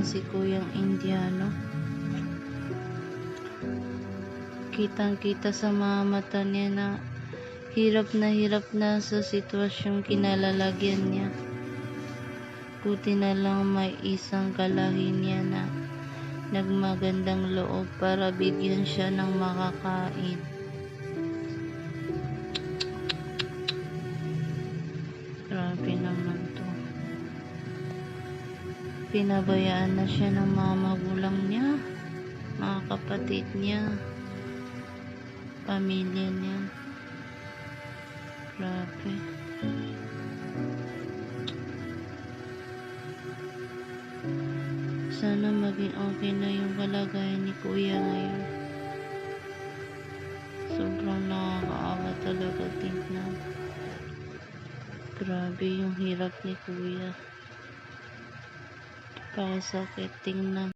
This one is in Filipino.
si Kuyang Indiano. Kitang-kita sa mga mata niya na hirap na hirap na sa sitwasyong kinalalagyan niya. Buti na lang may isang kalahin niya na nagmagandang loob para bigyan siya ng makakain. Pinabayaan na siya ng mga magulang niya, mga kapatid niya, pamilya niya. Grabe. Sana maging okay na yung kalagayan ni Kuya ngayon. Sobrang nakakaawa talaga tingnan. Grabe yung hirap ni Kuya. Pakisakit tingnan.